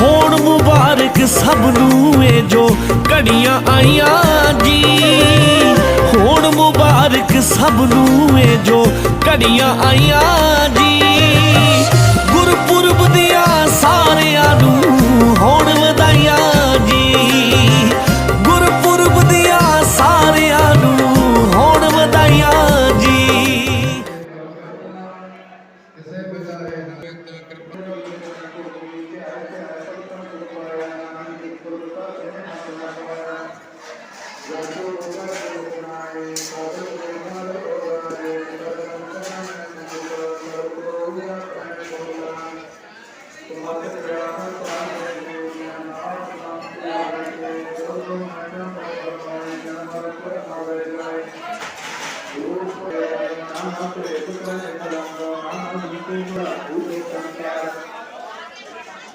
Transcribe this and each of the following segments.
ਹੋਣ ਮੁਬਾਰਕ ਸਭ ਨੂੰ ਇਹ ਜੋ ਘੜੀਆਂ ਆਈਆਂ ਜੀ। ਹੋਣ ਮੁਬਾਰਕ ਸਭ ਨੂੰ ਇਹ ਜੋ ਘੜੀਆਂ ਆਈਆਂ ਜੀ।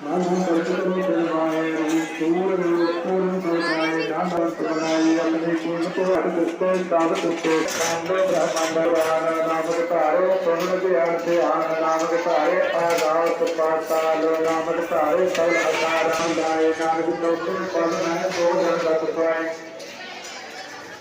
नाम परचतरो प्रणाय सूर्य पूर्ण प्रणाय नाम प्रणाय अपने पूर्ण को अटकते तावतुते कांडो ब्रह्मांड वाहन नाम के तारे पूर्ण के अर्थ आन नाम के तारे आधार पाताल नाम के तारे फल आधार नाम दाय नाम के तोतुम पद में बोध रत पाए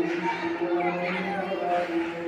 Thank you.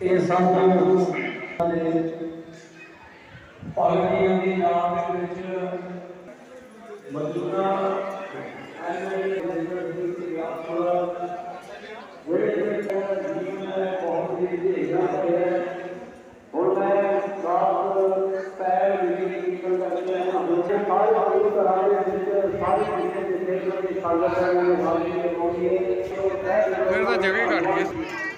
ਇਹ ਸਭ ਦੇ ਪਾਲਨੀਆਂ ਦੀ ਨਾਮ ਦੇ ਵਿੱਚ मजूरा ਫਿਰ ਤਾਂ ਜਗ੍ਹਾ ਹੀ ਘੱਟ ਗਈ